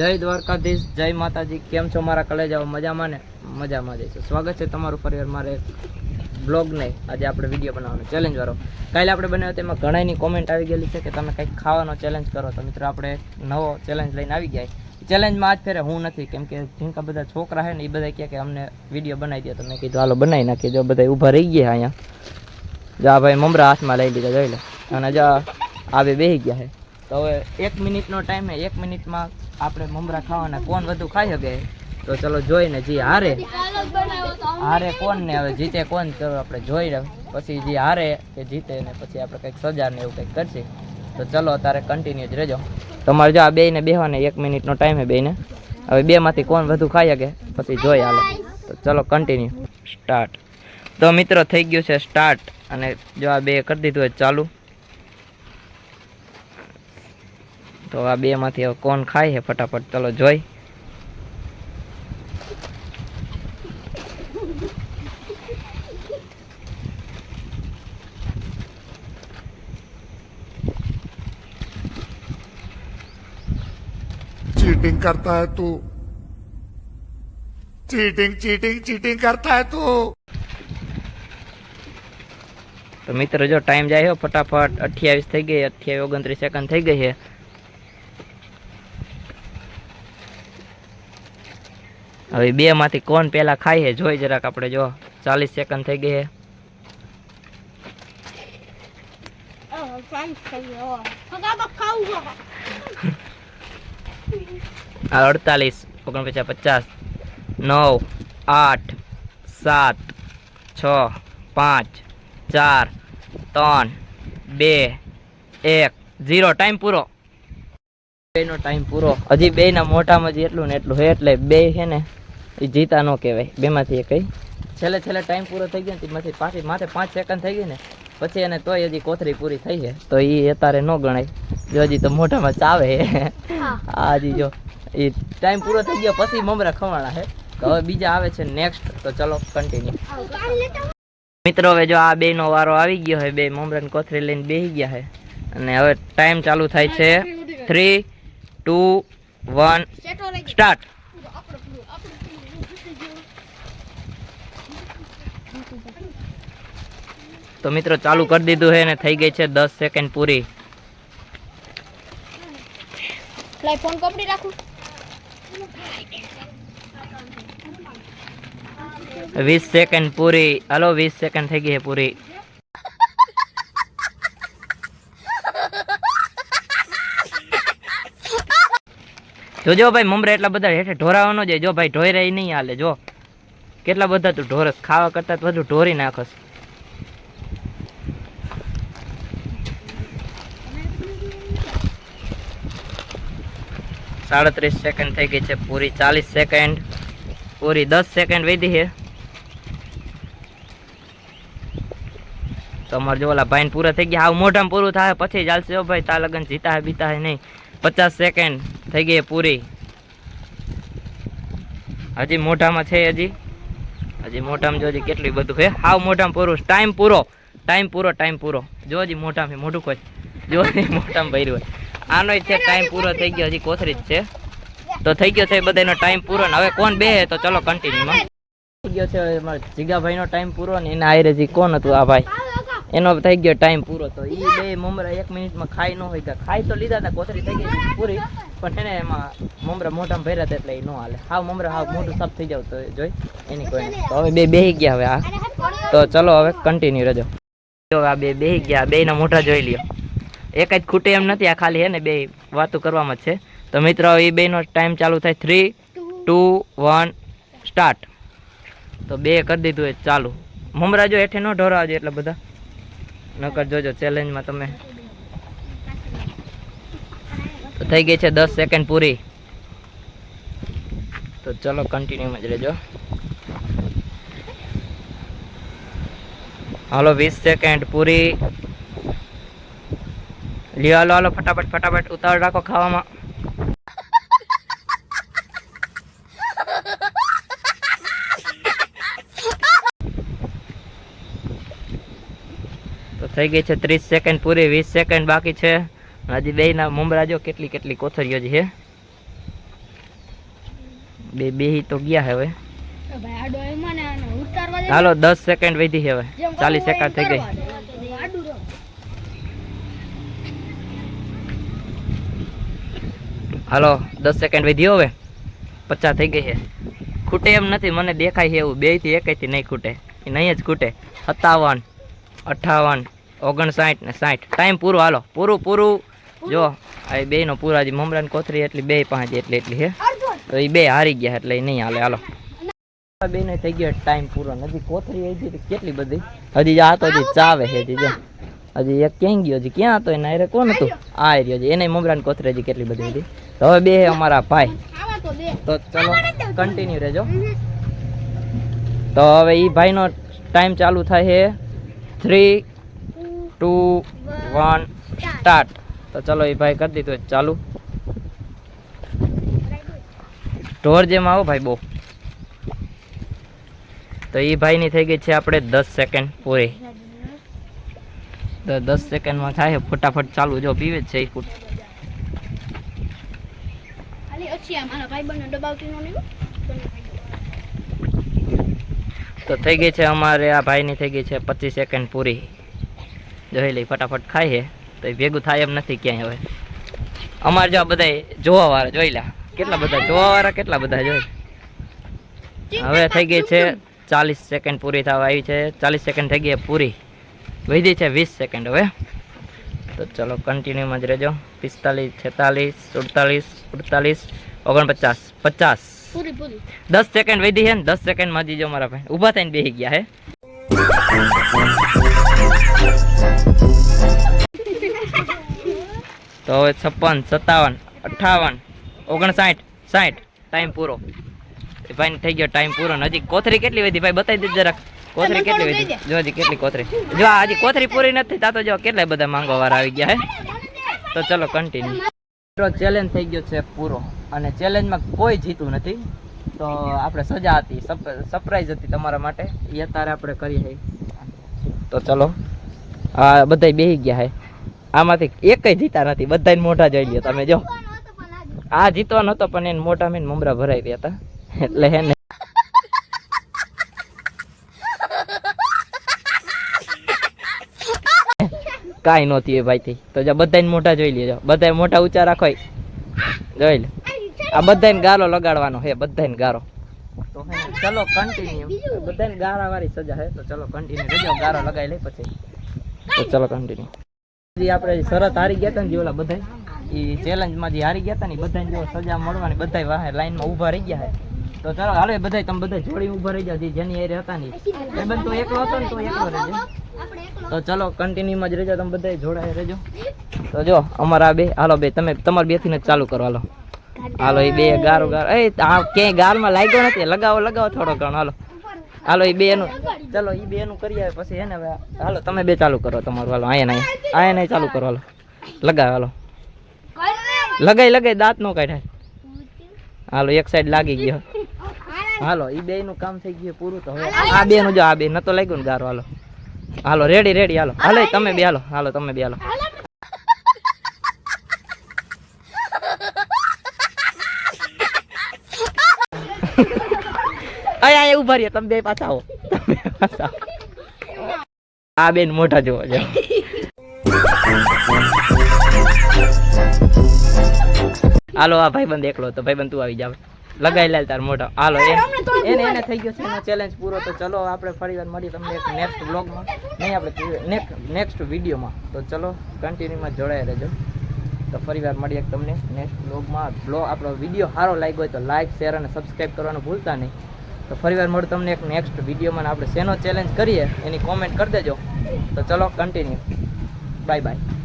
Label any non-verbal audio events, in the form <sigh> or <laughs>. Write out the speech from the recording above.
જય દ્વારકાધીશ, જય માતાજી. કેમ છો મારા કલેજાઓ? મજામાં ને? મજામાં જઈશું સ્વાગત છે તમારું ફરી મારે બ્લોગ નહીં આજે આપણે વીડિયો બનાવવાનો ચેલેન્જ વાળો. કાલે આપણે બનાવ્યો તેમાં ઘણાની કોમેન્ટ આવી ગયેલી છે કે તમે કંઈક ખાવાનો ચેલેન્જ કરો. તો મિત્રો આપણે નવો ચેલેન્જ લઈને આવી ગયા ચેલેન્જમાં આજ ફેરે હું નથી, કેમ કે જીનકા બધા છોકરા છે ને એ બધા કહે કે અમને વીડિયો બનાવી દે. તો મેં કીધું, હાલો, બનાવી નાખીએ. જો બધા ઊભા રહી ગયા અહીંયા. જા ભાઈ, મમરા હાથમાં લઈ લીધા, જોઈ લે. અને જા, આવે બેસી ગયા છે તો હવે એક મિનિટનો ટાઈમ હે, એક મિનિટમાં આપણે મમરા ખાવાના. કોણ વધુ ખાઈ શકે? તો ચલો જોઈને જે હારે. હારે કોણ ને હવે જીતે કોણ? તો આપણે જોઈ પછી જે હારે કે જીતે ને પછી આપણે કંઈક સજા ને એવું કંઈક કરશે. તો ચલો તારે કન્ટિન્યુ જ રહેજો. તમારે જો આ બેને બેહવાને, એક મિનિટનો ટાઈમ છે બેયને હવે બેમાંથી કોણ વધુ ખાઈ શકે? પછી જોઈ હાલો. તો ચલો કન્ટિન્યુ સ્ટાર્ટ તો મિત્રો થઈ ગયું છે સ્ટાર્ટ અને જો આ બે કરી દીધું હોય ચાલુ. તો આ બે માંથી હવે કોણ ખાય છે ફટાફટ ચલો જોઈ चीटिंग करता है तू चीटिंग चीटिंग चीटिंग करता है तू તો મિત્રો જો ટાઈમ જાય છે ફટાફટ અઠ્યાવીસ થઈ ગઈ અઠ્યાવીસ ઓગણત્રીસ સેકન્ડ થઈ ગઈ છે હવે બે માંથી કોણ પેલા ખાય છે? જોઈ જરાક આપણે જો. ચાલીસ સેકન્ડ થઈ ગઈ હે <laughs> અડતાલીસ ઓગણપચાસ પચાસ નવ આઠ સાત છ પાંચ ચાર ત્રણ બે એક. ઝીરો ટાઈમ પૂરો. બેનો ટાઈમ પૂરો. હજી બેયના મોટામાં જે એટલું ને એટલું છે એટલે બે છે ને. એ જીતા ન કહેવાય. બેમાંથી કઈ છેલ્લે છેલ્લે ટાઈમ પૂરો થઈ ગયો ને તેમાંથી પાછી માથે પાંચ સેકન્ડ થઈ ગઈ ને પછી એને તોય હજી કોથરી પૂરી થઈ છે. તો એ અત્યારે ન ગણાય. જો હજી તો મોઢામાં ચાવે હજી જો એ ટાઈમ પૂરો થઈ ગયો પછી મમરા ખવાણા છે તો હવે બીજા આવે છે નેક્સ્ટ તો ચલો કન્ટિન્યુ મિત્રો હવે જો આ બે નો વારો આવી ગયો છે બે મમરાની કોથરી લઈને બેસી ગયા છે અને હવે ટાઈમ ચાલુ થાય છે. થ્રી ટુ વન સ્ટાર્ટ તો મિત્રો ચાલુ કરી દીધું છે ને થઈ ગઈ છે દસ સેકન્ડ પૂરી. ફોન કપડી રાખું. વીસ સેકન્ડ પૂરી. હાલો વીસ સેકન્ડ થઈ ગઈ છે પૂરી. જોજો ભાઈ મમરા એટલા બધા હેઠે ઢોરાવાનો જાય. જો ભાઈ ઢોઈ રહી નહીં હાલે જો. કેટલા બધા તું ઢોરસ ખાવા કરતા તો બધું ઢોરી નાખસ. સાડત્રીસ સેકન્ડ થઈ ગઈ છે. પૂરી ચાલીસ સેકન્ડ પૂરી દસ સેકન્ડ વધી છે. તો અમારે જો ઓલા ભાઈને પૂરા થઈ ગયા. આવું મોઢામાં પૂરું થાય, પછી ચાલશે ભાઈ તા લગન જીતા હે, બીતા હે નહીં. પચાસ સેકન્ડ થઈ ગઈ પૂરી. હજી મોઢામાં છે હજી. હજી મોઢામાં જો હજી કેટલું બધું છે. હાવ મોઢામાં પૂરું. ટાઈમ પૂરો. ટાઈમ પૂરો ટાઈમ પૂરો. જો હજી મોઢામાં મોઢું કોઈ જો મોટામાં ભર્યું આનો છે ટાઈમ પૂરો થઈ ગયો, હજી કોથરી જ છે. તો થઈ ગયો છે બધાનો ટાઈમ પૂરો ને હવે કોણ બે તો ચલો કન્ટિન્યુમાં થઈ ગયો છે જીગાભાઈ જીગાભાઈનો ટાઈમ પૂરો ને એના આયરે કોણ હતું આ ભાઈ? એનો થઈ ગયો ટાઈમ પૂરો તો એ બે મમરા એક મિનિટમાં ખાઈ ન હોય ખાઈ તો લીધા હતા, કોથરી થઈ ગઈ પૂરી. પણ એને એમાં મમરા મોઢામાં ભર્યા હતા એટલે એ ન હાલે. હાવ મમરા હાવ મોઢું સાફ થઈ જાવ તો જોઈ. એની કોઈ. તો હવે બે બેહી ગયા હવે આ. તો ચલો હવે કન્ટિન્યુ રજો. જો આ બે બેહી ગયા બેના મોઢા જોઈ લ્યો. એક જ ખૂટે એમ નથી, આ ખાલી હે ને બે વાતો કરવામાં જ છે. તો મિત્રો એ બેનો ટાઈમ ચાલુ થાય થ્રી ટુ વન સ્ટાર્ટ તો બે કરી દીધું એ ચાલુ. મમરાજો હેઠે ન ઢોરાવજો એટલે બધા. નકર જોજો ચેલેન્જમાં તમે. તો થઈ ગઈ છે દસ સેકન્ડ પૂરી. તો ચલો કન્ટિન્યુમાં જ રહેજો. હાલો, વીસ સેકન્ડ પૂરી. લ્યો હાલો હાલો ફટાફટ ફટાફટ ઉતાવળ રાખો ખાવામાં. તો થઈ ગઈ છે ત્રીસ સેકન્ડ પૂરી વીસ સેકન્ડ બાકી છે. હજી બે ના મુમરા જો કેટલી કેટલી કોથળીઓ જ છે બે બેહી તો ગયા હવે. હાલો દસ સેકન્ડ વધી હવે. ચાલીસ સેકન્ડ થઈ ગઈ એમ કરવા દે. આડું રહો. હાલો, દસ સેકન્ડ વધી હવે. પચાસ થઈ ગઈ છે. ખૂટે એમ નથી, મને દેખાય છે એવું. બેથી એકેથી નહીં ખૂટે. એ નહીં જ ખૂટે. સત્તાવન, અઠાવન, ઓગણસાઠ ને સાઠ. ટાઈમ પૂરો, હાલો. પૂરું પૂરું. જો, આ બે નો પૂરા જે મમરાન કોથરી એટલી, બે પાંચ એટલી એટલી છે. તો એ બે હારી ગયા એટલે એ નહીં હાલે. હાલો. બે ને થઈ ગયો ટાઈમ પૂરો નથી. કોથરી આવી ગઈ કેટલી બધી? હજી આ હજી ચાવે છે, હજી હજી એક ક્યાંય ગયો? હજી ક્યાં હતો? એના કોણ હતું? આ રહ્યો છે એને મમરાન કોથરી હજી કેટલી બધી હતી. તો હવે બે અમારા ભાઈ. તો ચલો કન્ટિન્યુ રહેજો. તો હવે એ ભાઈનો ટાઈમ ચાલુ થાય છે. થ્રી ટુ વન સ્ટાર્ટ તો ચલો એ ભાઈ કરી દીધું. ચાલુ. ઢોર જેમ આવો ભાઈ બહુ. તો એ ભાઈની થઈ ગઈ છે આપણે દસ સેકન્ડ પૂરી. દસ સેકન્ડમાં થાય છે ફટાફટ ચાલુ જો પીવે જ છે એ ફૂટ તો થઈ ગઈ છે અમારે આ ભાઈની થઈ ગઈ છે પચીસ સેકન્ડ પૂરી. જોઈ લઈ ફટાફટ ખાય છે. તો એ ભેગું થાય એમ નથી ક્યાંય હવે. અમારે જો આ બધા જોવા વાળા જોઈ લે. કેટલા બધા જોવા વાળા કેટલા બધા જોઈ. હવે થઈ ગઈ છે ચાલીસ સેકન્ડ પૂરી થવા આવી છે. ચાલીસ સેકન્ડ થઈ ગઈ પૂરી. વધી છે વીસ સેકન્ડ હવે. તો ચલો કન્ટિન્યુમાં જ રહેજો. પિસ્તાલીસ છેતાલીસ સુડતાલીસ અડતાલીસ ઓગણપચાસ પચાસ. દસ સેકન્ડ વધી છે ને દસ સેકન્ડમાં જીજો મારા ભાઈ. ઊભા થઈને બેસી ગયા હે. તો હવે છપ્પન સત્તાવન અઠાવન ઓગણસાઠ સાઠ. ટાઈમ પૂરો. ભાઈ થઈ ગયો ટાઈમ પૂરો. નજીક કોથરી કેટલી વધી? ભાઈ બતાવી દેજો જરાક. કોથરી કેટલી વધી જો હજી કેટલી કોથરી. જો હજી કોથરી પૂરી નથી તા તો જો કેટલા બધા માંગો વાર આવી ગયા હે. તો ચલો કન્ટિન્યુ ચેલેન્જ થઈ ગયો છે પૂરો. અને ચેલેન્જમાં કોઈ જીતું નથી. તો આપણે સજા હતી સરપ્રાઈઝ હતી તમારા માટે. એ અત્યારે આપણે કરીએ છીએ. તો ચલો આ બધા બેહી ગયા હે. આમાંથી એકય જીતા નથી બધા મોઢા જોઈ લ્યો તમે જો. આ જીતવાનો હતો પણ એને મોઢા મેં મમરા ભરાઈ રહ્યા હતા. એટલે હે ને. કાંઈ નહોતી એ ભાઈથી. તો જો બધાને મોઢા જોઈ લેજો. બધાય મોઢા ઊંચા રાખો જોઈ લે. આ બધાને ગારો લગાડવાનો હે બધાને ગારો. તો હે ચલો કન્ટિન્યુ બધાને ગારાવાળી સજા હે તો ચલો કન્ટિન્યુ રહેજો ગારો લગાવી લઈ પછી. તો ચલો કન્ટિન્યુ જે આપણે શરત હારી ગયા હતા ને જે ઓલા બધા એ ચેલેન્જમાં જે હારી ગયા હતા ને બધાને જો સજા મળવાની બધા વાહે લાઈનમાં ઊભા રહી ગયા છે તો ચાલો હાલો બધાય બધા તમે બધા જોડી ઊભા રહી જાવ જે જેની હારે હતા ને એ બંધ તો એકલો હતો ને તો એકલો રહેજો. તો ચલો કન્ટિન્યુમાં જ રહેજો તમે બધા જોડાય રહેજો. તો જો અમારા બે હાલો બે તમે તમારે બેથી ચાલુ કરો હાલો. હાલો એ બે ગારો ગારો એ આ ક્યાંય ગારમાં લાગ્યો નથી લગાવો લગાવો થોડો ઘણો હાલો. હાલો એ બે એનું ચલો એ બે એનું કરી આવે પછી એને હવે હાલો તમે બે ચાલુ કરો તમારું હાલો આયા નહીં આયા નહીં ચાલુ કરો હાલો. લગાવ હાલો. લગાઈ લગાઈ દાંત નો કાઢાય હાલો એક સાઈડ લાગી ગયો. હાલો ઈ બે નું કામ થઈ ગયું પૂરું તો હવે આ બે નું જો આ બે નતો લાગ્યું ને ગારો હાલો. હાલો રેડી રેડી હાલો. હાલો તમે બે હાલો. હાલો. તમે બે હાલો. <laughs> અહીંયા અહીંયા ઊભા રહ્યા. તમે બે પાછા આવો. તમે પાછા આ બેન મોઢા જોવા જાવ હાલો આ ભાઈબંધ એકલો ભાઈ ભાઈબંધ તું આવી જાવ લગાઈ લાલ તાર મોઢો. હાલો એને એને થઈ ગયો છે એનો ચેલેન્જ પૂરો તો ચલો આપણે ફરી વાર મળીએ તમને એક નેક્સ્ટ બ્લોગમાં નહીં આપણે નેક્સ્ટ વિડીયોમાં. તો ચલો કન્ટિન્યુમાં જોડાઈ રહેજો. તો ફરી વાર મળીએ તમને નેક્સ્ટ બ્લોગમાં બ્લોગ આપણો વીડિયો સારો લાગ્યો હોય તો લાઈક શેર અને સબસ્ક્રાઈબ કરવાનું ભૂલતા નહીં. તો ફરી વાર મળું તમને એક નેક્સ્ટ વિડીયોમાં આપણે શેનો ચેલેન્જ કરીએ એની કોમેન્ટ કરી દેજો. તો ચલો કન્ટિન્યુ બાય બાય